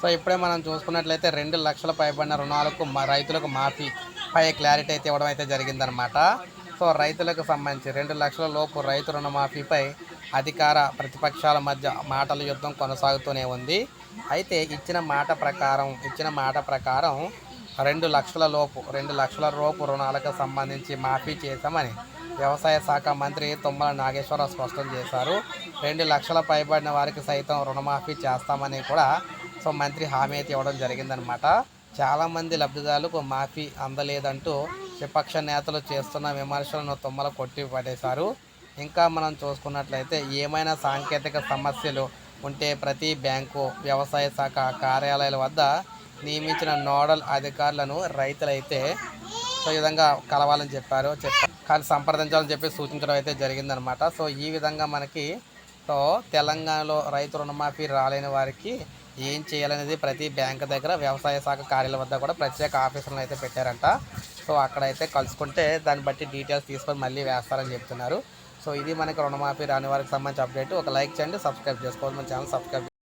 So ఇప్పుడే మనం చూసుకున్నట్లయితే రెండు లక్షల పైబడిన రుణాలకు రైతులకు మాఫీ పై క్లారిటీ అయితే ఇవ్వడం అయితే జరిగిందనమాట సో రైతులకు సంబంధించి రెండు లక్షల లోపు రైతు రుణమాఫీపై అధికార ప్రతిపక్షాల మధ్య మాటల యుద్ధం కొనసాగుతూనే ఉంది. అయితే ఇచ్చిన మాట ప్రకారం ఇచ్చిన మాట ప్రకారం రెండు లక్షల లోపు రెండు లక్షల లోపు రుణాలకు సంబంధించి మాఫీ చేశామని వ్యవసాయ శాఖ మంత్రి తుమ్మల నాగేశ్వరరావు స్పష్టం చేశారు. రెండు లక్షల పైబడిన వారికి సైతం రుణమాఫీ చేస్తామని కూడా సో మంత్రి హామీ అయితే ఇవ్వడం జరిగిందనమాట చాలామంది లబ్ధిదారులకు మాఫీ అందలేదంటూ విపక్ష నేతలు చేస్తున్న విమర్శలను తుమ్మల కొట్టి పడేశారు ఇంకా మనం చూసుకున్నట్లయితే ఏమైనా సాంకేతిక సమస్యలు ఉంటే ప్రతి బ్యాంకు వ్యవసాయ శాఖ కార్యాలయాల వద్ద నియమించిన నోడల్ అధికారులను రైతులైతే సో ఈ విధంగా కలవాలని చెప్పారు. చెప్పారు కానీ సంప్రదించాలని చెప్పి సూచించడం అయితే జరిగిందనమాట. సో ఈ విధంగా మనకి సో తెలంగాణలో రైతు రుణమాఫీ రాలేని వారికి ఏం చేయాలనేది ప్రతి బ్యాంక్ దగ్గర వ్యవసాయ శాఖ కార్యాలయం వద్ద కూడా ప్రత్యేక ఆఫీసులను అయితే పెట్టారంట. సో అక్కడైతే కలుసుకుంటే దాన్ని బట్టి డీటెయిల్స్ తీసుకొని మళ్ళీ వేస్తారని చెప్తున్నారు. సో ఇది మనకి రుణమాఫీ రాని వారికి సంబంధించి అప్డేట్. ఒక లైక్ చేయండి సబ్స్క్రైబ్ చేసుకోవాలి మన ఛానల్ సబ్స్క్రైబ్